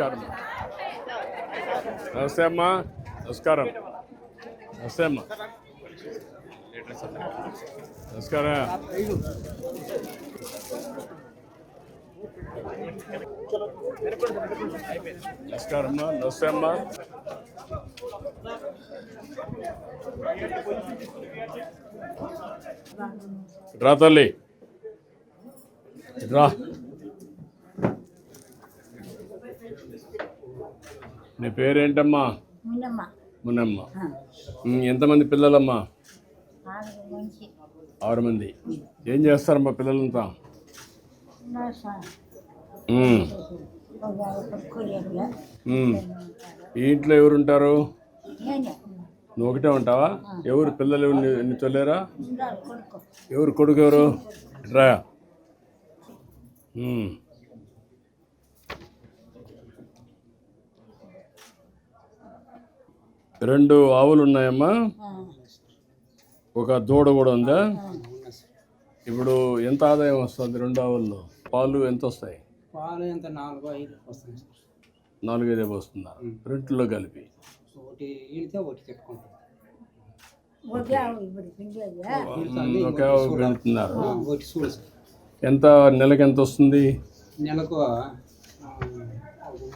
నమస్కారం. నమస్తే అమ్మా. నమస్కారం. నమస్తే అమ్మా. నమస్కారం. నమస్కారం అమ్మా. నమస్తే అమ్మా. రా తల్లి. రా. నీ పేరేంటమ్మా? మునమ్మ. ఎంతమంది పిల్లలమ్మా? ఆరు మంది. ఏం చేస్తారమ్మా పిల్లలంతా. ఈ ఇంట్లో ఎవరుంటారు? నువ్వు ఒకటే ఉంటావా? ఎవరు పిల్లలు ఎవరు నీ- నీ తొలేరా? ఉండాలి కొడుకు. ఎవరు కొడుకు ఎవరు? రా. రెండు ఆవులు ఉన్నాయమ్మా. ఒక దూడ కూడా ఉందా. ఇప్పుడు ఎంత ఆదాయం వస్తుంది రెండు ఆవుల్లో? పాలు ఎంత వస్తాయి? పాలు ఎంత? నాలుగు ఐదు వస్తుంది సార్ నాలుగైదే వస్తుందా? రెంట్లో కలిపి. ఒకటి ఈడితే ఒకే ఆవు పెడుతున్నారు. ఎంత నెలకి ఎంత వస్తుంది? నెలకు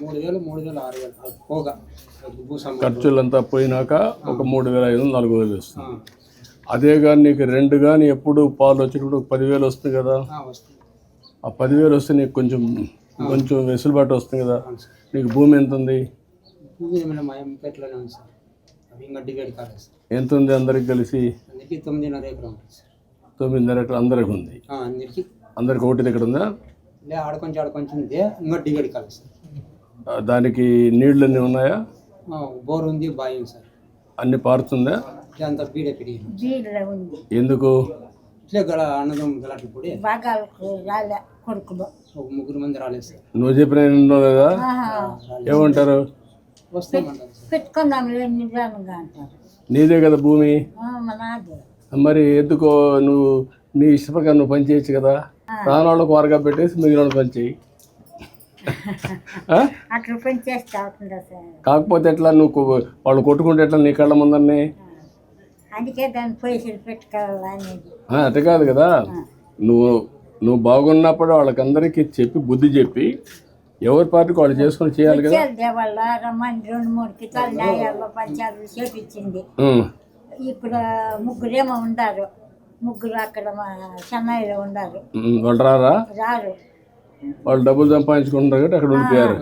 మూడు వేలు మూడు వేలు ఆరు వేలు పోగా ఖర్చులంతా పోయినాక ఒక మూడు వేల ఐదు వందలు నాలుగు వేలు వస్తుంది అదే కానీ నీకు రెండు కానీ ఎప్పుడు పాలు వచ్చేటప్పుడు ఒక పదివేలు వస్తుంది కదా? ఆ, పదివేలు వస్తే నీకు కొంచెం కొంచెం వెసులుబాటు వస్తుంది కదా? నీకు భూమి ఎంత ఉంది? ఎంత ఉంది అందరికి కలిసి? తొమ్మిదిన్నర ఎకరం అందరికి ఉంది. అందరికీ. ఒకటి దగ్గర ఉందా? ఆడకొంచెం ఆడకొంచెం ఇంకా సార్. ఆ, దానికి నీళ్ళు అన్నీ ఉన్నాయా? బోర్ ఉంది బావి ఉంది సార్. అన్ని పారుతుందా? ఎందుకు? ఇట్లే గల అన్నదం గలాటి పొడి. భాగాలకు రాలే కొడుకులు ఒక ముగ్గురు మంది రాలేదు సార్. నువ్వు చెప్పిన కదా. ఏమంటారు? నిజానుగా అంటారు నీదే కదా భూమి? మరి ఎందుకో నువ్వు నీ ఇష్టప్రకారం నువ్వు పని చేయొచ్చు కదా? రాని వాళ్ళకు వారగా పెట్టేసి మిగిలిన వాళ్ళు పని కాకపోతే ఎట్లా నువ్వు వాళ్ళు కొట్టుకుంటే ఎట్లా నీ కళ్ళ ముందరనే? అందుకే దాని పైసలు పెట్టుకోవాలనేది ఆ, అట్ట కాదు కదా. నువ్వు నువ్వు బాగున్నప్పుడు వాళ్ళకందరికీ చెప్పి బుద్ధి చెప్పి ఎవరి పార్టీకి వాళ్ళు చేసుకొని చేయాలి కదా? వాళ్ళ రమ్మని రెండు మూడు కితాలు న్యాయాల్లో పంచాలు చేపించింది. ఇక్కడ ముగ్గురేమో ఉండారు. ముగ్గురు అక్కడ చెన్నైలో ఉండారు. వాళ్ళు రారా? రారు. వాళ్ళు డబ్బులు సంపాదించుకుంటారు కాబట్టి అక్కడ ఉండిపోయారు.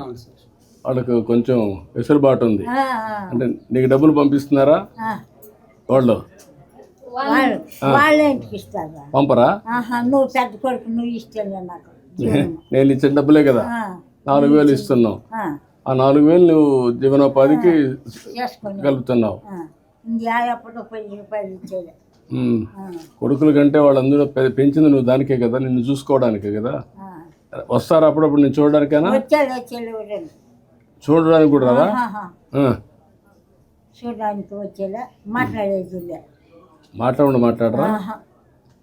వాళ్ళకు కొంచెం వెసులుబాటు ఉంది. అంటే నీకు డబ్బులు పంపిస్తున్నారా. వాళ్ళు? పంపరా? నువ్వు పెద్ద కొడుకు నువ్వు నాకు. నేను ఇచ్చిన డబ్బులే కదా. నాలుగు వేలు ఇస్తున్నావు. ఆ, నాలుగు వేలు నువ్వు జీవనోపాధికి కలుపుతున్నావు. కొడుకుల కంటే వాళ్ళందరూ పెంచింది నువ్వు దానికే కదా నిన్ను చూసుకోవడానికే కదా. వస్తారా అప్పుడప్పుడు నేను చూడడానికైనా? చూడడానికి కూడా రాదా. చూడడానికి వచ్చేలా మాట్లాడేది. మాట్లాడు మాట్లాడరా.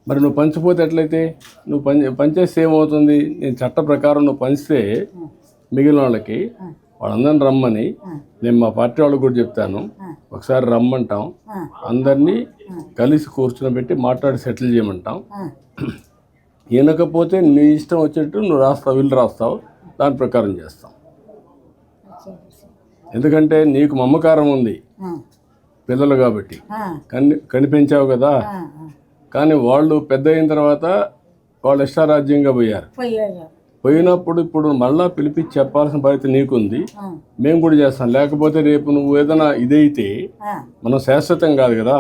మరి నువ్వు పంచిపోతే ఎట్లయితే? నువ్వు పని పనిచేస్తే ఏమవుతుంది? నేను చట్ట ప్రకారం నువ్వు పంచితే మిగిలిన వాళ్ళకి వాళ్ళందరిని రమ్మని నేను మా పార్టీ వాళ్ళకి కూడా చెప్తాను. ఒకసారి రమ్మంటాం. అందరినీ కలిసి కూర్చుని పెట్టి మాట్లాడి సెటిల్ చేయమంటాం. వినకపోతే నీ ఇష్టం వచ్చేట్టు నువ్వు రాస్తావు వీళ్ళు రాస్తావు. దాని ప్రకారం చేస్తాం. ఎందుకంటే నీకు మమకారం ఉంది. పిల్లలు కాబట్టి. కని కనిపించావు కదా. కానీ వాళ్ళు పెద్ద అయిన తర్వాత వాళ్ళు ఇష్టారాజ్యంగా పోయారు. పోయినప్పుడు ఇప్పుడు మళ్ళా పిలిపించి చెప్పాల్సిన బాధ్యత నీకుంది. మేము కూడా చేస్తాం. లేకపోతే రేపు నువ్వు ఏదైనా ఇదైతే. మనం శాశ్వతం కాదు కదా.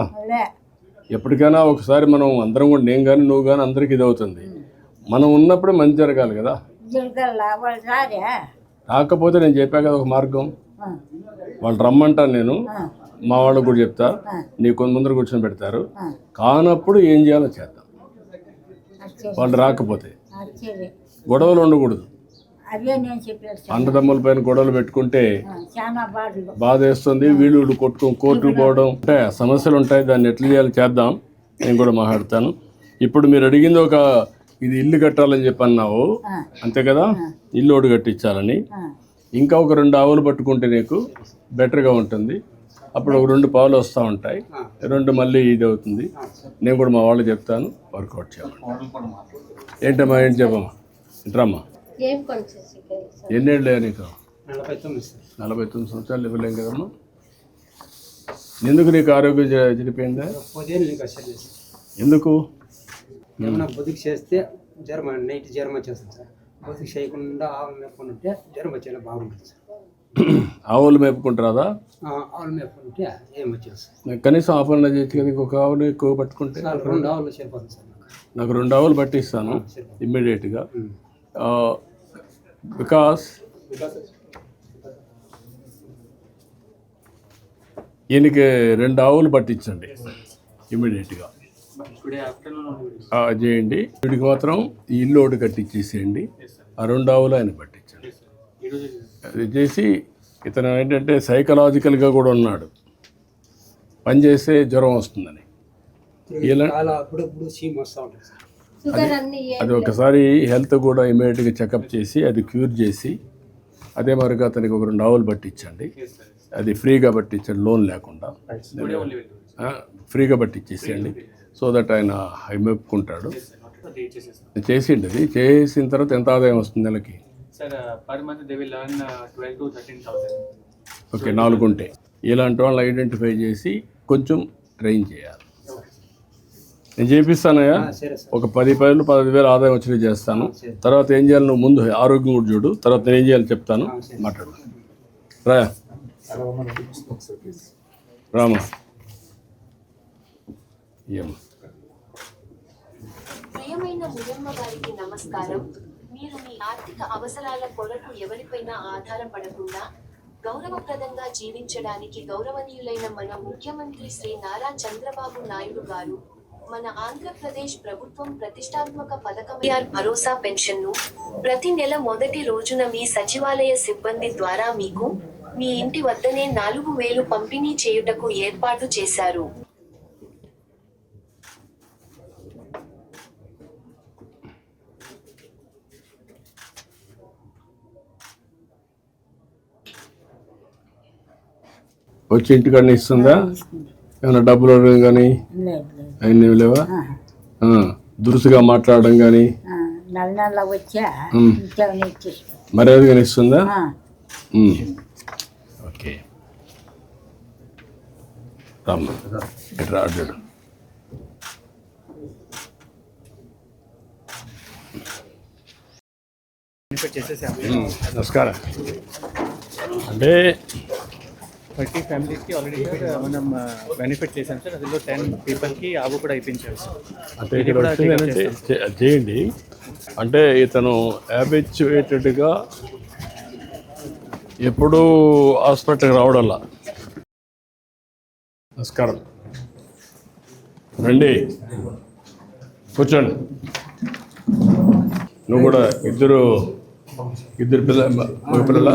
ఎప్పటికైనా ఒకసారి మనం అందరం కూడా నేను కానీ నువ్వు కానీ అందరికి ఇది అవుతుంది మనం ఉన్నప్పుడే మంచి జరగాలి కదా. కాకపోతే నేను చెప్పా కదా ఒక మార్గం. వాళ్ళు రమ్మంటాను నేను. మా వాళ్ళకు కూడా చెప్తా. నీ కొంత ముందర కూర్చొని పెడతారు. కానప్పుడు ఏం చేయాలో చేద్దాం. వాళ్ళు రాకపోతే. గొడవలు ఉండకూడదు. అన్నదమ్ముల పైన గొడవలు పెట్టుకుంటే బాధ వేస్తుంది. వీళ్ళు వీళ్ళు కొట్టుకొని కోర్టుకు పోవడం. అంటే సమస్యలు ఉంటాయి. దాన్ని ఎట్లా చేయాలి చేద్దాం. నేను కూడా మాట్లాడతాను. ఇప్పుడు మీరు అడిగింది ఒక ఇది ఇల్లు కట్టాలని చెప్పి అన్నావు అంతే కదా? ఇల్లు ఒకటి కట్టించాలని. ఇంకా ఒక రెండు ఆవులు పట్టుకుంటే నీకు బెటర్గా ఉంటుంది. అప్పుడు ఒక రెండు పావులు వస్తూ ఉంటాయి. రెండు మళ్ళీ ఇది అవుతుంది. నేను కూడా మా వాళ్ళు చెప్తాను వర్కౌట్ చేయాలి ఏంటమ్మా ఏంటి చెప్పమ్మా? ఇంట్రమ్మా? ఏం కొనిచేసి ఎన్నేళ్ళు నీకు? నలభై తొమ్మిది సంవత్సరాలు ఇవ్వలేం కదమ్మా? ఎందుకు నీకు ఆరోగ్యం చెడిపోయిందా? ఎందుకు? ఏమన్నా బతుకు చేస్తే జ్వరం నైట్ జ్వరం వచ్చేస్తుంది సార్. బతుకు చేయకుండా ఆవులు మేపుకొని ఉంటే జ్వరం వచ్చేలా బాగుంటుంది సార్. ఆవులు మేపుకుంటారా ఆ, ఆవులు మేపుకొని ఉంటే ఏం వచ్చేది సార్. కనీసం ఆఫర్లో చేయొచ్చు కదా ఇంకొక ఆవులు ఎక్కువ పట్టుకుంటే? రెండు ఆవులు సరిపోతుంది సార్ నాకు. రెండు ఆవులు పట్టిస్తాను ఇమ్మీడియట్గా. బికాస్ ఈయనకి రెండు ఆవులు పట్టించండి. ఇమ్మీడియట్గా. చేయండి. వీడికి మాత్రం ఈ ఇల్లు ఒకటి కట్టించేసేయండి ఆ రెండు ఆవులు ఆయన పట్టించండి. అది చేసి ఇతను ఏంటంటే సైకలాజికల్గా కూడా ఉన్నాడు. పని చేస్తే జ్వరం వస్తుందని. ఇలా అది ఒకసారి హెల్త్ కూడా ఇమీడియట్గా చెకప్ చేసి అది క్యూర్ చేసి అదే మరిగా అతనికి ఒక రెండు ఆవులు పట్టించండి. అది ఫ్రీగా పట్టించండి లోన్ లేకుండా. ఆ, ఫ్రీగా పట్టించేసేయండి సో దట్ ఆయన అవి మెప్పుకుంటాడు చేసిండి అది. చేసిన తర్వాత ఎంత ఆదాయం వస్తుంది నెలకి? Sir, uh, per month they will earn uh, 12 to 13,000. Okay నాలుగు ఉంటాయి ఇలాంటి వాళ్ళని ఐడెంటిఫై చేసి కొంచెం ట్రైన్ చేయాలి. నేను చేపిస్తానయ్యా? ఆ, సరే సార్. ఒక పది పదివేలు పదహైదు వేలు ఆదాయం వచ్చినవి చేస్తాను. తర్వాత ఏం చేయాలి? నువ్వు ముందు ఆరోగ్యం కూడా చూడు. తర్వాత నేను ఏం చేయాలి చెప్తాను. మాట్లాడు. రా రామా. ప్రియమైన ముయమ్మ గారికి నమస్కారం. మీరు మీ ఆర్థిక అవసరాల కొరకు ఎవరిపైనా ఆధారపడకుండా గౌరవప్రదంగా జీవించడానికి గౌరవనీయులైన మన ముఖ్యమంత్రి శ్రీ నారా చంద్రబాబు నాయుడు గారు మన ఆంధ్రప్రదేశ్ ప్రభుత్వం ప్రతిష్టాత్మక పథకం భరోసా భరోసా పెన్షన్ను ప్రతి నెల మొదటి రోజున మీ సచివాలయ సిబ్బంది ద్వారా మీకు మీ ఇంటి వద్దనే నాలుగు వేలు పంపిణీ చేయుటకు ఏర్పాటు చేశారు. వచ్చి ఇంటికాడ ఇస్తుందా? ఏమైనా డబ్బులు అడగడం కానీ అవన్నీ లేవా? దురుసుగా మాట్లాడడం కానీ మర్యాదగా ఇస్తుందా. ఓకే. అడ్డాడు చేసేసాము. నమస్కారం. అంటే థర్టీ ఫ్యామిలీస్కి ఆల్రెడీ సార్ మనం బెనిఫిట్ చేసాం సార్ అందులో టెన్ పీపుల్కి ఆవు కూడా అయిపోయించారు సార్ అంటే ఇక్కడ చేయండి. అంటే ఇతను హ్యాబిచ్యుయేటెడ్గా ఎప్పుడూ హాస్పిటల్కి రావడంలా. నమస్కారం. రండి. కూర్చోండి. నువ్వు కూడా ఇద్దరు ఇద్దరు పిల్ల మగ పిల్లల?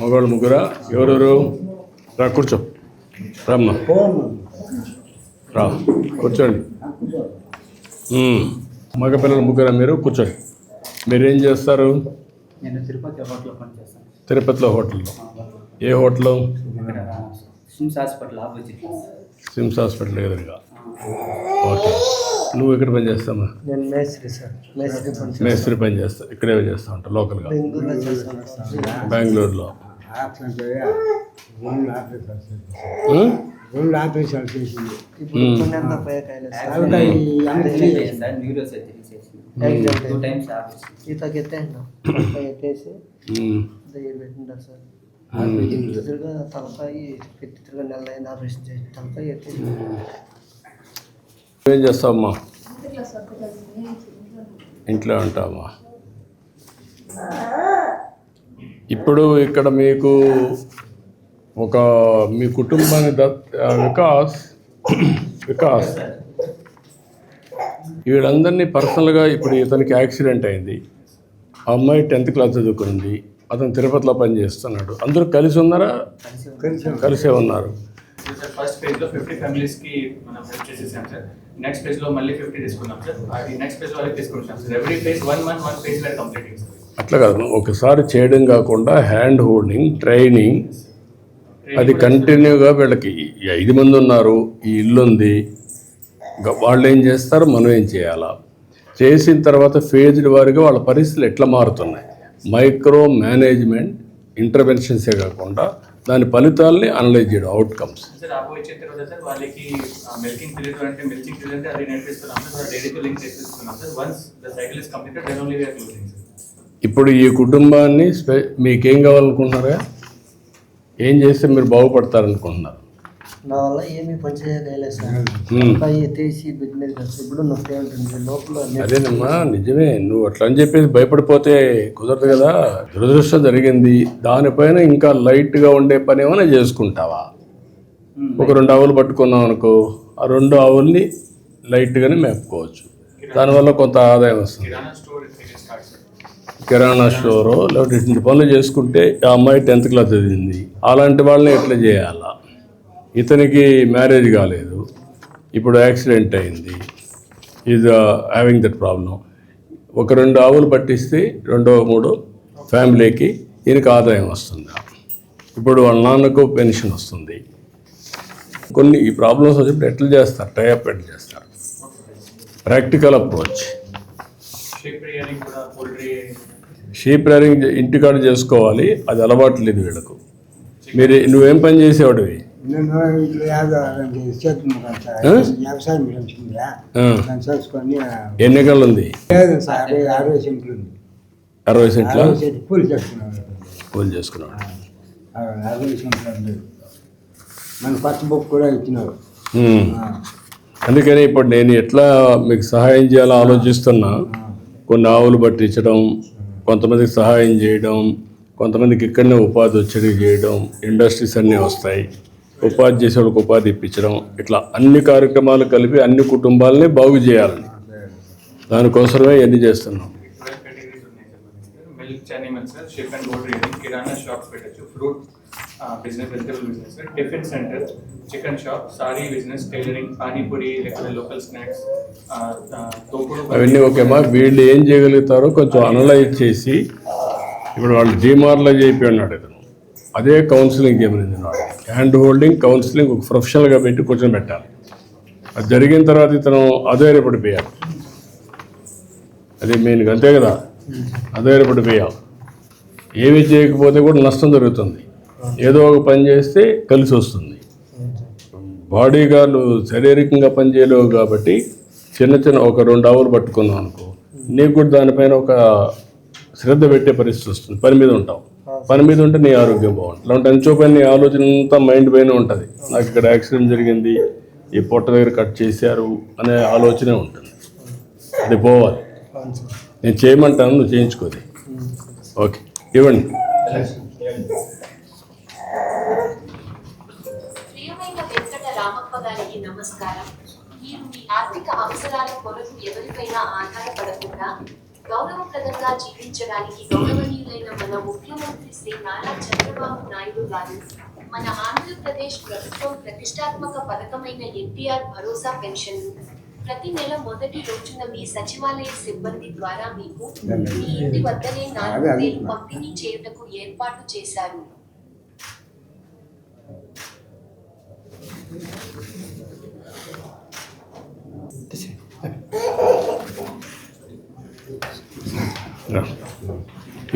మగవాళ్ళు ముగ్గురా? ఎవరెవరు? రా కూర్చో. రమ్మ. రా కూర్చోండి. మగపిల్లలు ముగ్గురు మీరు కూర్చోండి. మీరు ఏం చేస్తారు? నేను తిరుపతి హోటల్లో పనిచేస్తాను. తిరుపతిలో హోటల్లో. ఏ హోటల్? ఇక్కడ SIMS hospital opposite. SIMS hospital ఎదురుగా ఓకే. నువ్వు ఎక్కడ పని చేస్తామా నేను మేస్త్రి సార్. మేస్త్రి పని మేస్త్రి పని చేస్తా. ఇక్కడే చేస్తా ఉంటా లోకల్గా. బెంగళూరులో. చేస్తాను సార్ బెంగళూరులో ఆ? ఇప్పుడు కొన్ని అంతా పోయాకాయలు సార్ ఈతకి ఎత్తేసిన ఎత్తేసి మ్మ్. దగ్గర పెట్టింటారు సార్. మ్మ్. తిరుగా తలకాయ పెట్టి తిరుగా నెల అయిన ఆపరేషన్ చేసి తలకాయ ఎత్తేసి. నువ్వేం చేస్తావమ్మా? ఇంట్లో ఉంటామా ఇప్పుడు ఇక్కడ మీకు ఒక మీ కుటుంబాన్ని దత్ వికాస్ వికాస్. వీళ్ళందరినీ పర్సనల్గా ఇప్పుడు ఇతనికి యాక్సిడెంట్ అయింది. ఆ అమ్మాయి టెన్త్ క్లాస్ చదువుకుంది. అతను తిరుపతిలో పనిచేస్తున్నాడు. అందరూ కలిసి ఉన్నారా? కలిసే ఉన్నారు. ఫస్ట్ ఫేజ్ ఫిఫ్టీ ఫ్యామిలీస్ మనం హెల్ప్ చేసేసాం సార్. నెక్స్ట్ ఫేజ్లో మళ్ళీ ఫిఫ్టీ తీసుకున్నాం సార్. అది నెక్స్ట్ ఫేజ్ వరకు తీసుకుంటాం sir. Every phase one month one phase complete sir. అట్లా కాదు. ఒకసారి చేయడం కాకుండా హ్యాండ్ హోల్డింగ్ ట్రైనింగ్ అది కంటిన్యూగా వీళ్ళకి ఐదు మంది ఉన్నారు ఈ ఇల్లు ఉంది. వాళ్ళు ఏం చేస్తారు? మనం ఏం చేయాలా? చేసిన తర్వాత ఫేజ్డ్ వారిగా వాళ్ళ పరిస్థితులు ఎట్లా మారుతున్నాయి? మైక్రో మేనేజ్మెంట్ ఇంటర్వెన్షన్సే కాకుండా దాని ఫలితాలని అనలైజ్ చేయడం అవుట్కమ్స్ అంటే ఇప్పుడు ఈ కుటుంబాన్ని స్పె మీకేం కావాలనుకుంటున్నారా ఏం చేస్తే మీరు బాగుపడతారనుకుంటున్నారు? నా వల్ల ఏమీ పని చేయలేదు సార్. అబ్బాయి తీసి బిడ్డ మీద కలిసి ఇప్పుడు నొప్పి ఉంటుంది. లోపల. అదేనమ్మా నిజమే. నువ్వు అట్లా అని చెప్పేసి భయపడిపోతే కుదరదు కదా. దురదృష్టం జరిగింది. దానిపైన ఇంకా లైట్గా ఉండే పని ఏమైనా చేసుకుంటావా? ఒక రెండు ఆవులు పట్టుకున్నాం అనుకో ఆ రెండు ఆవుల్ని లైట్గానే మేపుకోవచ్చు. దానివల్ల కొంత ఆదాయం వస్తుంది kirana store start sir kirana స్టోరో లేకపోతే ఇటువంటి పనులు చేసుకుంటే ఆ అమ్మాయి టెన్త్ క్లాస్ చదివింది. అలాంటి వాళ్ళని ఎట్లా చేయాలా? ఇతనికి మ్యారేజ్ కాలేదు. ఇప్పుడు యాక్సిడెంట్ అయింది. ఈజ్ హ్యావింగ్ దట్ ప్రాబ్లం ఒక రెండు ఆవులు పట్టిస్తే రెండో మూడో ఫ్యామిలీకి ఈయనకి ఆదాయం వస్తుంది? ఇప్పుడు వాళ్ళ నాన్నకు పెన్షన్ వస్తుంది. కొన్ని ఈ ప్రాబ్లమ్స్ వచ్చినప్పుడు ఎట్లా చేస్తారు? టైఅప్ ఎట్లా చేస్తారు? ప్రాక్టికల్ అప్రోచ్ షేప్ రేరింగ్ ఇంటికాడ చేసుకోవాలి అది అలవాటు లేదు వీళ్ళకు. మీరు నువ్వేం పని చేసేవాడివి? ఎన్ని ఎకరాలు ఉంది? అరవై సెంట్లు పూలు చేసుకున్నాడు అరవై సెంట్లు ఉంది. మన కొత్త బుక్ కూడా ఇచ్చినారు. అందుకని ఇప్పుడు నేను ఎట్లా మీకు సహాయం చేయాలో ఆలోచిస్తున్నా. కొన్ని ఆవులు పట్టించడం కొంతమందికి సహాయం చేయడం కొంతమందికి ఇక్కడనే ఉపాధి వచ్చేది చేయడం ఇండస్ట్రీస్ అన్నీ వస్తాయి. ఉపాధి చేసే వాళ్ళకి ఉపాధి ఇప్పించడం ఇట్లా అన్ని కార్యక్రమాలు కలిపి అన్ని కుటుంబాలని బాగు చేయాలని. దానికోసమే ఇవన్నీ చేస్తున్నాం. Milk animals sheep and kirana shops పెట్టచ్చు. Fruit business vegetable business tiffin center chicken shop sari business tailoring panipuri లేకపోతే లోకల్ స్నాక్స్ అవన్నీ ఓకేమా? వీళ్ళు ఏం చేయగలుగుతారో కొంచెం అనలైజ్ చేసి ఇప్పుడు వాళ్ళు డీమార్లో చేపి ఉన్నాడు ఇతను. అదే కౌన్సిలింగ్ చేయమనింది వాడు హ్యాండ్ హోల్డింగ్ కౌన్సిలింగ్ ఒక ప్రొఫెషనల్గా పెట్టి కూర్చొని పెట్టాలి అది జరిగిన తర్వాత ఇతను అధైర్యపడిపోయాడు అది మెయిన్ అంతే కదా? అధైర్యపడిపోయాం ఏమి చేయకపోతే కూడా నష్టం జరుగుతుంది. ఏదో ఒక పని చేస్తే కలిసి వస్తుంది. బాడీగా నువ్వు శారీరకంగా పని చేయలేవు కాబట్టి చిన్న చిన్న ఒక రెండు ఆవులు పట్టుకున్నావు అనుకో నీకు కూడా దానిపైన ఒక శ్రద్ధ పెట్టే పరిస్థితి వస్తుంది. పని మీద ఉంటావు. పని మీద ఉంటే నీ ఆరోగ్యం బాగుంటుంది. లేదంటే ఎంచో పని నీ ఆలోచన అంతా మైండ్ పైన ఉంటుంది. నాకు ఇక్కడ యాక్సిడెంట్ జరిగింది ఈ పొట్ట దగ్గర కట్ చేశారు అనే ఆలోచనే ఉంటుంది. అది పోవాలి. నేను చేయమంటాను నువ్వు చేయించుకోది. ఓకే. ఇవ్వండి. నమస్కారం. మీరు మీ ఆర్థిక అవసరాల కొరకు ఎవరిపైనా ఆధారపడకుండా గౌరవప్రదంగా జీవించడానికి గౌరవనీయులైన మన ముఖ్యమంత్రి శ్రీ నారా చంద్రబాబు నాయుడు గారు మన ఆంధ్రప్రదేశ్ ప్రభుత్వం ప్రతిష్టాత్మక పథకమైన ఎన్టీఆర్ భరోసా పెన్షన్ ప్రతి నెల మొదటి రోజున మీ సచివాలయ సిబ్బంది ద్వారా మీకు మీ ఇంటి వద్దనే నాలుగు వేలు పంపిణీ చేయుటకు ఏర్పాటు చేశారు.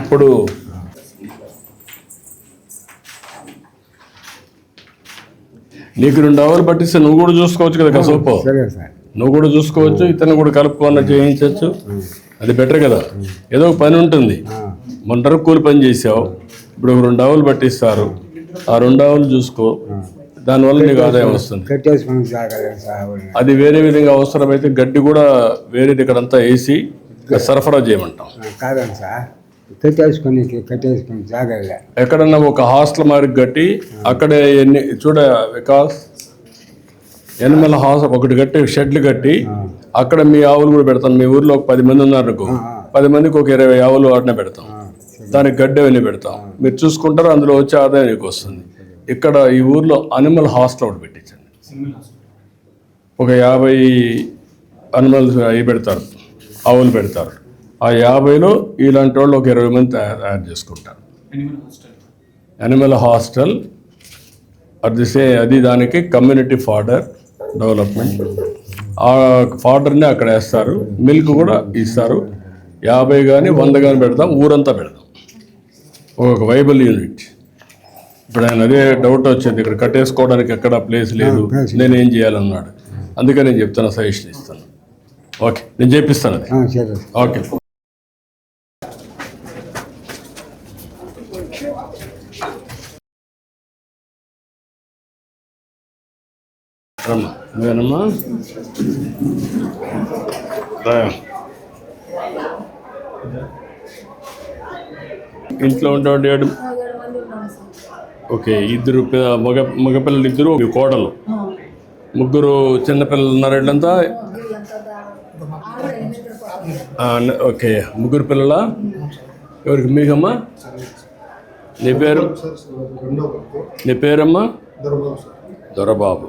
ఇప్పుడు నీకు రెండు అవర్ పట్టిస్తే నువ్వు కూడా చూసుకోవచ్చు కదా కసోపు? నువ్వు కూడా చూసుకోవచ్చు ఇతను కూడా కలుపుకొని చేయించవచ్చు. అది బెటర్ కదా. ఏదో ఒక పని ఉంటుంది. మొంటర కూలి పని చేసావు. ఇప్పుడు ఒక రెండు ఆవులు పట్టిస్తారు. ఆ రెండు ఆవులు చూసుకో. దానివల్ల నీకు ఆదాయం వస్తుంది. అది వేరే విధంగా అవసరమైతే గడ్డి కూడా వేరేది ఇక్కడంతా వేసి సరఫరా చేయమంటాం. కాదండి సార్. కట్టేసుకొని కట్టేసుకొని ఎక్కడన్నా ఒక హాస్టల్ మారి కట్టి అక్కడే ఎన్ని చూడ వికాస్ ఎనిమల్ హాస్ ఒకటి కట్టి షెడ్లు కట్టి అక్కడ మీ ఆవులు కూడా పెడతాం. మీ ఊర్లో ఒక పది మంది ఉన్నారు అనుకో పది మందికి ఒక ఇరవై ఆవులు వాటినే పెడతాం. దానికి గడ్డి అవన్నీ పెడతాం. మీరు చూసుకుంటారు అందులో వచ్చే ఆదాయం నీకు వస్తుంది. ఇక్కడ ఈ ఊర్లో అనిమల్ హాస్టల్ ఒకటి పెట్టించండి. సింగిల్ ఒక యాభై అనిమల్స్ అవి పెడతారు. ఆవులు పెడతారు. ఆ యాభైలో ఇలాంటి వాళ్ళు ఒక ఇరవై మంది తయారు తయారు చేసుకుంటారు. ఎనిమల్ హాస్టల్ యానిమల్ హాస్టల్ అది సే అది దానికి కమ్యూనిటీ ఫాడర్ డెవలప్మెంట్ ఆ ఫాడర్ని అక్కడ వేస్తారు. మిల్క్ కూడా ఇస్తారు. యాభై కానీ వంద కానీ పెడతాం ఊరంతా పెడతాం. ఒక వైబుల్ యూనిట్ ఇప్పుడు ఆయన అదే డౌట్ వచ్చింది ఇక్కడ కట్టేసుకోవడానికి ఎక్కడ ప్లేస్ లేదు. నేను ఏం చేయాలన్నాడు. అందుకే నేను చెప్తాను సజెషన్ ఇస్తాను ఓకే నేను చేపిస్తాను అది. సరే. ఓకే. రమ్మా నువ్వేనమ్మా. ఇంట్లో ఉండేవాడు ఏడు? ఓకే ఇద్దరు మగ మగపిల్లలు ఇద్దరు కోడలు ముగ్గురు చిన్నపిల్లలు ఉన్నారు వీళ్ళంతా ఓకే. ముగ్గురు పిల్లల? ఎవరికి? మీకమ్మా? నీ పేరు? నీ పేరమ్మా? దొరబాబు.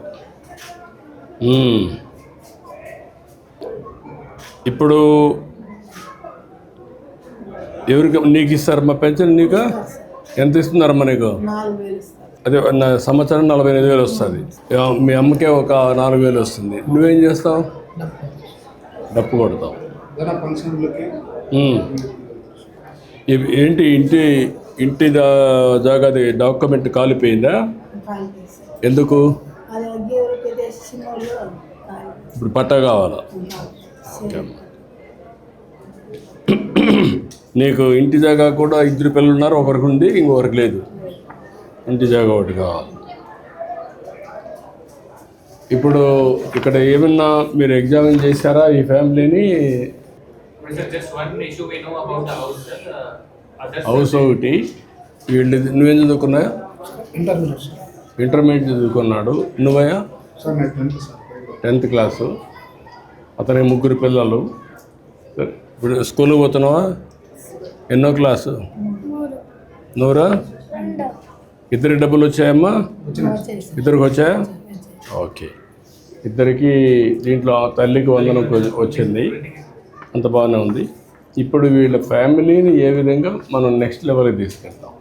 ఇప్పుడు ఎవరికి నీకు ఇస్తారమ్మా పెన్షన్ నీకు? ఎంత ఇస్తున్నారమ్మా నీకు? అదే నా సంవత్సరం నలభై ఐదు వేలు వస్తుంది. మీ అమ్మకే ఒక నాలుగు వేలు వస్తుంది. నువ్వేం చేస్తావు? డప్పు కొడతావు. ఏంటి ఇంటి ఇంటి దా- జాగాది డాక్యుమెంట్ కాలిపోయిందా? ఎందుకు? ఇప్పుడు పట్టా కావాలా? ఓకే. నీకు ఇంటి జాగా కూడా ఇద్దరు పిల్లలు ఉన్నారు ఒకరికి ఉంది ఇంకొకరికి లేదు. ఇంటి జాగా ఒకటి కావాలి. ఇప్పుడు ఇక్కడ ఏమన్నా మీరు ఎగ్జామిన్ చేశారా ఈ ఫ్యామిలీని? హౌస్ ఒకటి. వీళ్ళు నువ్వేం చదువుకున్నా? ఇంటర్మీడియట్ చదువుకున్నాడు. నువ్వయ్యా? టెన్త్ క్లాసు అతని ముగ్గురు పిల్లలు. సరే, ఇప్పుడు స్కూల్కి పోతున్నావా? ఎన్నో క్లాసు నువ్వురా ఇద్దరికి డబ్బులు వచ్చాయమ్మా? ఇద్దరికి వచ్చాయా? ఓకే. ఇద్దరికి దీంట్లో తల్లికి వందనం వచ్చింది. అంత బాగానే ఉంది. ఇప్పుడు వీళ్ళ ఫ్యామిలీని ఏ విధంగా మనం నెక్స్ట్ లెవెల్కి తీసుకెళ్తాం?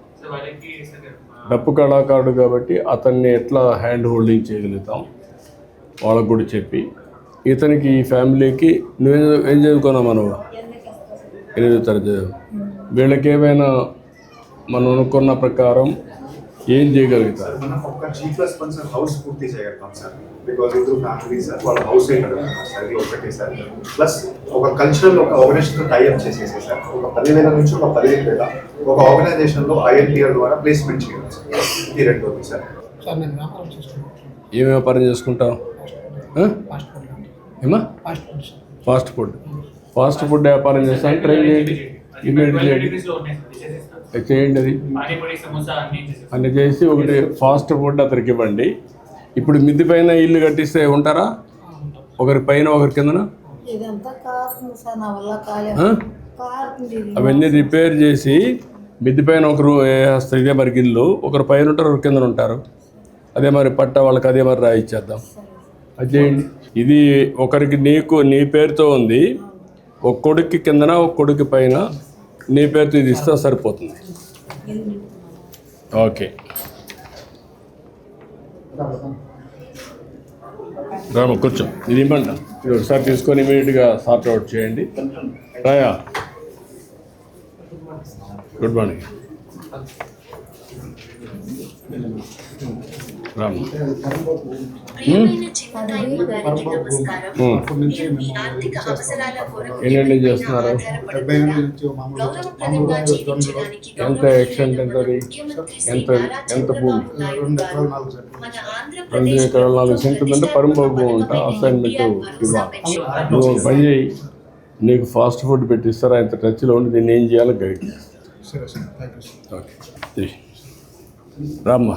డప్పు కళాకారుడు కాబట్టి అతన్ని ఎట్లా హ్యాండ్ హోల్డింగ్ చేయగలుగుతాం? వాళ్ళకు కూడా చెప్పి. ఇతనికి ఈ ఫ్యామిలీకి నువ్వేం ఏం చదువుకున్నావు మనం ఎనిమిదో తరగతి చదివావు. వీళ్ళకి ఏమైనా మనం అనుకున్న ప్రకారం ఏం చేయగలుగుతారు? మనం ఒక G plus one sir house పూర్తి చేయగలుగుతాం సార్. బికాజ్ ఇద్దరు ఫ్యామిలీ సార్ వాళ్ళ హౌస్ సార్ ఇది ఒకటి సార్. ప్లస్ ఒక కల్చరల్ ఒక ఆర్గనైజేషన్ టైఅప్ చేసేసి సార్ ఒక పదివేల నుంచి ఒక పదిహేను వేల ఒక ఆర్గనైజేషన్లో ఐఎల్టీఆర్ ద్వారా ప్లేస్మెంట్ చేయాలి సార్ ఇది రెండోది సార్. ఏం వ్యాపారం చేసుకుంటావు ఏమా ఫాస్ట్ ఫుడ్. Fast food. వ్యాపారం చేస్తాను ట్రై చేయండి ఇమీడియట్ 12 చేయండి చేయండి అది. అన్ని చేసి ఒకటి ఫాస్ట్ ఫుడ్ అతనికి ఇవ్వండి. ఇప్పుడు మిద్ది పైన ఇల్లు కట్టిస్తే ఉంటారా? ఒకరి పైన ఒకరి కిందన. అవన్నీ రిపేర్ చేసి మిద్ది పైన ఒకరు వేస్తారు ఇదే మరి ఇల్లు ఒకరు పైన ఉంటారు ఒకరు కింద ఉంటారు. అదే మరి పట్ట వాళ్ళకి అదే మరి రాయిచ్చేద్దాం. అది చేయండి. ఇది ఒకరికి నీకు నీ పేరుతో ఉంది. ఒక కొడుక్కి కిందన ఒక కొడుకు పైన నీ పేరుతో ఇది ఇస్తే సరిపోతుంది. ఓకే. రామ కూర్చో. ఇది ఇవ్వండి. ఇది ఒకసారి తీసుకొని ఇమీడియట్గా సార్ట్ అవుట్ చేయండి. రాయా. Good morning Ram. ప్రియమైన చిన్నతాయమ్మ గారికి నమస్కారం. Hmm. కొరకు ఎన్ని చేస్తున్నారు? ఎంత extent ఎంత ఎంత- ఎంత భూమి? రెండు ఆంధ్రప్రదేశ్ ఎకరాల నాలుగు సెంట్లు అంటే పరంభోగం ఉంటా అసైన్మెంట్ ఇవ్వాలి నువ్వు పని చేయి. నీకు ఫాస్ట్ ఫుడ్ పెట్టిస్తారా? ఇంత టచ్లో ఉండి దీన్ని ఏం చేయాలో గైడ్ సరే sir. Thank you sir okay. రామ్మా.